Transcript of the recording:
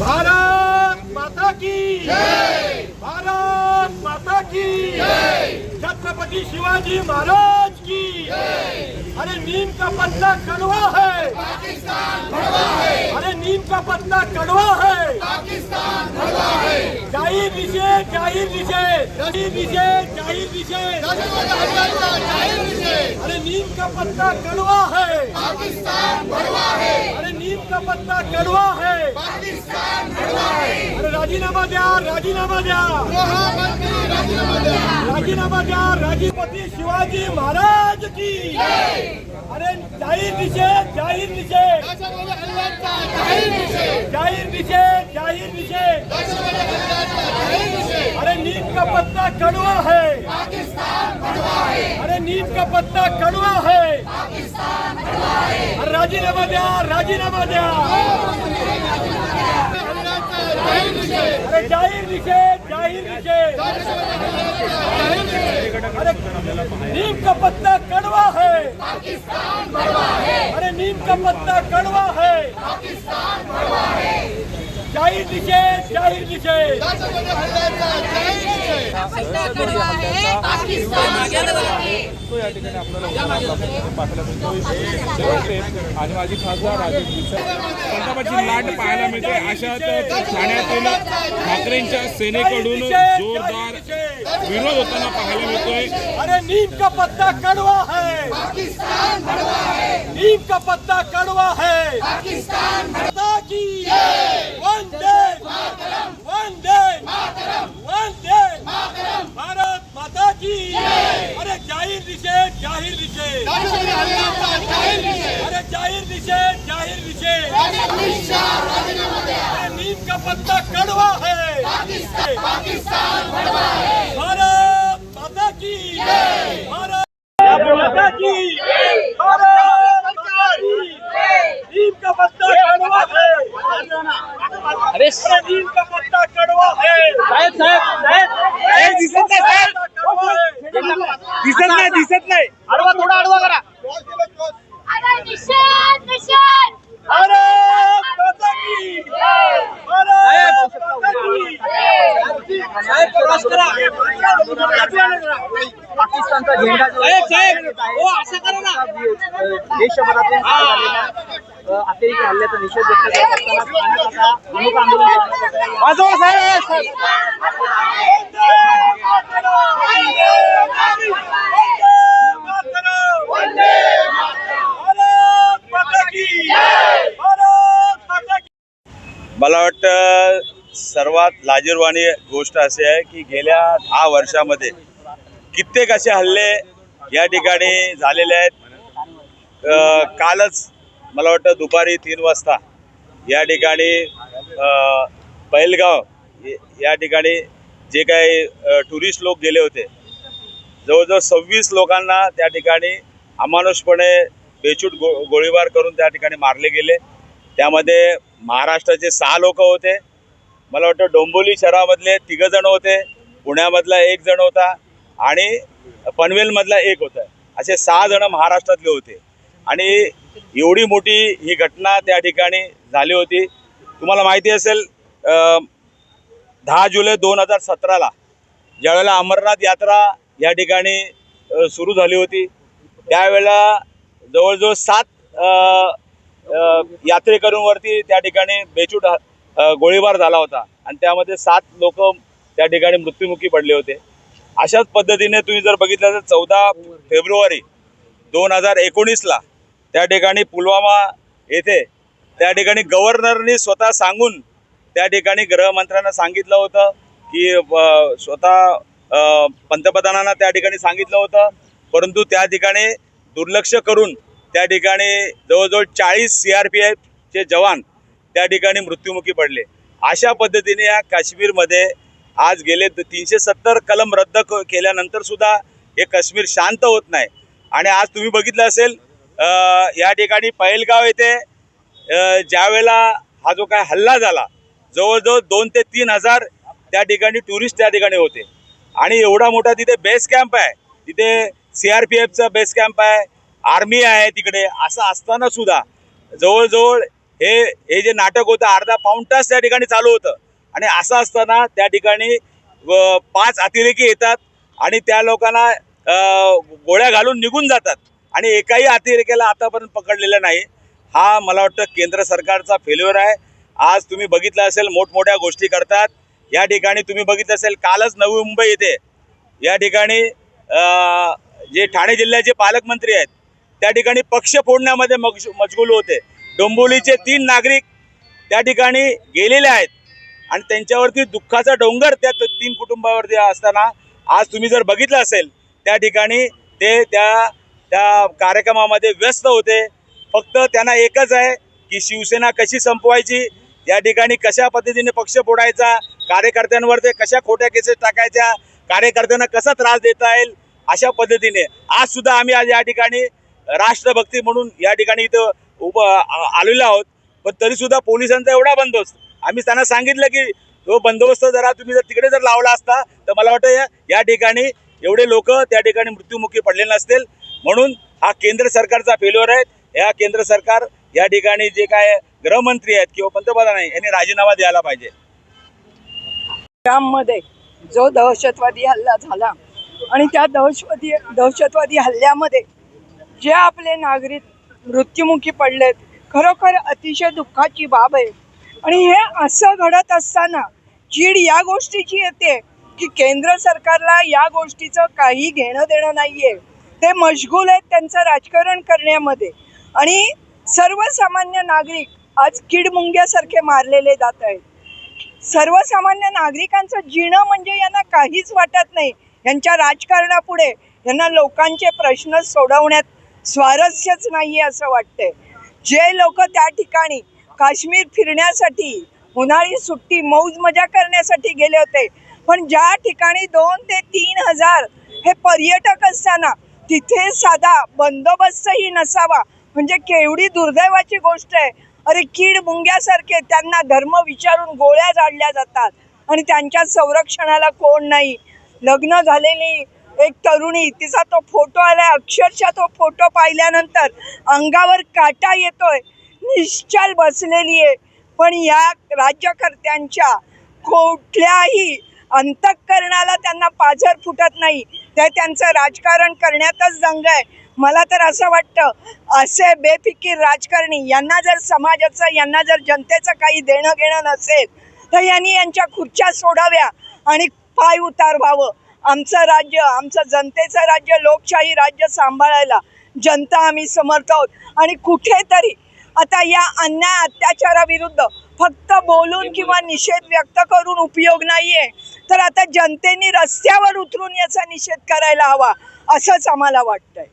भारत माता की। भारत माता की। छत्रपति शिवाजी महाराज की। अरे नीम का पत्ता कड़वा है। पाकिस्तान है। अरे नीम का पत्ता कड़वा है। जाहीर निषेध जाहीर निषेध जाहीर निषेध जाहीर निषेध अरे नीम का पत्ता कड़वा है। पाकिस्तान है। अरे नीम का पत्ता कड़वा है। अरे राजीनामा द्या राजीनामा द्या। राजीनामा द्या राजीपती शिवाजी महाराज की अरे, जाहीर निषेध जाहीर निषेध। जाहीर निषेध जाहीर निषेध। अरे नीम का पत्ता कड़वा है। अरे नीम का पत्ता कड़वा है। अरे राजीनामा द्या राजीनामा द्या। नीम का पत्ता कड़वा है। अरे नीम का पत्ता कड़वा है। जाहीर निषेध जाहीर निषेध पाकिस्तान आणि माजी खासदार राजेश लाट पाहायला मिळते. अशात ठाण्यातील ठाकरेंच्या सेनेकडून जोरदार विरोध होताना पाहायला मिळतोय. अरे नीम का पत्ता कड़वा है. नीम का पत्ता कड़वा है. माता की वंदे! वंदे! भारत माता की अरे जाहिर निषेध जाहिर निषेध! अरे जाहिर निषेध जाहिर निषेध! अरे नीम का पत्ता कड़वा है भारत माता की भारत माता की भारत माता की नीम का पत्ता कड़वा है अरे नीम का पत्ता कड़वा है साहेब साहेब साहेब दिसत नाही साहेब. दिसत नाही दिसत नाही. अडवा थोडा अडवा करा. पाकिस्तानचा झेंडा जो साहेब साहेब हो असं करा ना. देशभरातून अतिरेकी हल्ल्याचा निषेध व्यक्त करत असताना ठाण्यात आता प्रमुख आंदोलन करण्यात येत आहे. वाजवा साहेब वंदे भारत माता की भारत माता की मला वाटतं सर्वात लाजीरवाणी गोष्ट अशी आहे की गेल्या दहा वर्षामध्ये कित्येक असे हल्ले या ठिकाणी झालेले आहेत अ, कालच मला वाटतं दुपारी तीन वाजता या ठिकाणी पैलगाव पहिलगाव या ठिकाणी जे काही टुरिस्ट लोक गेले होते जवळजवळ सव्वीस लोकांना त्या ठिकाणी अमानुषपणे बेछूट गो गोळीबार करून त्या ठिकाणी मारले गेले. त्यामध्ये महाराष्ट्राचे सहा लोक होते. मला वाटतं डोंबोली शहरामधले तिघंजण होते पुण्यामधला एक जण होता आणि पनवेलमधला एक होता. असे सहा जण महाराष्ट्रातले होते. आणि एवढी मोठी ही घटना त्या ठिकाणी झाली होती. तुम्हाला माहिती असेल दहा जुलै दोन हजार सतराला ज्यावेळेला अमरनाथ यात्रा या ठिकाणी सुरू झाली होती त्यावेळेला जवळजवळ सात यात्रेकरूंवरती त्या ठिकाणी बेचूट गोळीबार झाला होता आणि त्यामध्ये सात लोक त्या ठिकाणी मृत्युमुखी पडले होते. अशाच पद्धतीने तुम्ही जर बघितलं तर चौदा फेब्रुवारी दोन हजार एकोणीसला त्या ठिकाणी पुलवामा येथे त्या ठिकाणी गव्हर्नरनी स्वतः सांगून त्या ठिकाणी गृहमंत्र्यांना सांगितलं होतं की स्वतः पंतप्रधानांना त्या ठिकाणी सांगितलं होतं. परंतु त्या ठिकाणी दुर्लक्ष करून त्या ठिकाणी जवळजवळ चाळीस सी आर पी एफचे जवान त्या ठिकाणी मृत्युमुखी पडले. अशा पद्धतीने या काश्मीरमध्ये आज गेले तीनशे सत्तर कलम रद्द क- केल्यानंतर सुद्धा हे काश्मीर शांत होत नाही. आणि आज तुम्ही बघितलं असेल या ठिकाणी पहिलगाव येथे ज्यावेळेला हा जो काय हल्ला झाला जवळजवळ दोन ते तीन हजार त्या ठिकाणी टुरिस्ट त्या ठिकाणी होते. आणि एवढा मोठा तिथे बेस कॅम्प आहे. तिथे सी आर पी एफचा बेस कॅम्प आहे. आर्मी आहे तिकडे. असं असताना सुद्धा जवळजवळ हे हे जे नाटक होतं अर्धा पाऊण तास त्या ठिकाणी चालू होतं. आणि असं असताना त्या ठिकाणी व पाच अतिरेकी येतात आणि त्या लोकांना गोळ्या घालून निघून जातात. आणि एकाही अतिरेक्याला आतापर्यंत पकडलेलं नाही. हा मला वाटतं केंद्र सरकारचा फेल्युअर आहे. आज तुम्ही बघितलं असेल मोठमोठ्या गोष्टी करतात. या ठिकाणी तुम्ही बघितलं असेल कालच नवी मुंबई येथे या ठिकाणी जे ठाणे जिल्ह्याचे पालकमंत्री आहेत त्या ठिकाणी पक्ष फोडण्यामध्ये मग मशगूल होते. डोंबोलीचे तीन नागरिक त्या ठिकाणी गेलेले आहेत. आणि त्यांच्यावरती दुःखाचा डोंगर त्या तीन कुटुंबावरती असताना आज तुम्ही जर बघितलं असेल त्या ठिकाणी ते त्या त्या कार्यक्रमामध्ये व्यस्त होते. फक्त त्यांना एकच आहे की शिवसेना कशी संपवायची या ठिकाणी कशा पद्धतीने पक्ष फोडायचा कार्यकर्त्यांवर ते कशा खोट्या केसेस टाकायच्या कार्यकर्त्यांना कसा त्रास देता येईल अशा पद्धतीने. आज सुद्धा आम्ही आज या ठिकाणी राष्ट्रभक्ती म्हणून या ठिकाणी इथं उभ आलेलो आहोत. पण तरीसुद्धा पोलिसांचा एवढा बंदोबस्त. आम्ही त्यांना सांगितलं की तो बंदोबस्त जरा तुम्ही जर तिकडे जर लावला असता तर मला वाटतं या या ठिकाणी एवढे लोक त्या ठिकाणी मृत्युमुखी पडले नसतील. म्हणून हा केंद्र सरकारचा फेल्युअर आहे. या केंद्र सरकार या ठिकाणी जे काय गृहमंत्री आहेत किंवा पंतप्रधान आहे यांनी राजीनामा द्यायला पाहिजे. मध्ये जो दहशतवादी हल्ला झाला आणि त्या दहशतवादी दहशतवादी हल्ल्यामध्ये जे आपले नागरिक मृत्युमुखी पडलेत खरोखर अतिशय दुःखाची बाब आहे. आणि हे असं घडत असताना चीड या गोष्टीची येते की केंद्र सरकारला या गोष्टीचं काही घेणं देणं नाहीये. ते मशगूल आहेत त्यांचं राजकारण करण्यामध्ये. आणि सर्वसामान्य नागरिक आज किडमुंग्यासारखे मारलेले जात आहेत. सर्वसामान्य नागरिकांचं जिणं म्हणजे यांना काहीच वाटत नाही. यांच्या राजकारणापुढे यांना लोकांचे प्रश्न सोडवण्यात स्वारस्यच नाही असं वाटतंय. जे लोक त्या ठिकाणी काश्मीर फिरण्यासाठी उन्हाळी सुट्टी मौज मजा करण्यासाठी गेले होते. पण ज्या ठिकाणी दोन ते तीन हजार हे पर्यटक असताना तिथे साधा बंदोबस्तही नसावा. म्हणजे केवढी दुर्दैवाची गोष्ट आहे. अरे कीड मुंग्यासारखे त्यांना धर्म विचारून गोळ्या झाडल्या जातात. आणि त्यांच्या संरक्षणाला कोण नाही. लग्न झालेली एक तरुणी तिचा तो फोटो आलाय अक्षरशः तो फोटो पाहिल्यानंतर अंगावर काटा येतोय. निश्चल बसलेली आहे. पण या राज्यकर्त्यांच्या कुठल्याही अंतःकरणाला त्यांना पाझर फुटत नाही. ते त्यांचं राजकारण करण्यातच दंग आहे. मला तर असं वाटतं असे बेफिकीर राजकारणी यांना जर समाजाचं यांना जर जनतेचं काही देणं घेणं नसेल तर यांनी यांच्या खुर्च्या सोडाव्या आणि पाय उतार व्हावं आमचं राज्य आमचं जनतेचं राज्य लोकशाही राज्य सांभाळायला जनता आम्ही समर्थ आहोत. आणि कुठेतरी आता या अन्याय अत्याचाराविरुद्ध फक्त बोलून किंवा निषेध व्यक्त करून उपयोग नाही आहे तर आता जनतेने रस्त्यावर उतरून याचा निषेध करायला हवा असंच आम्हाला वाटतंय.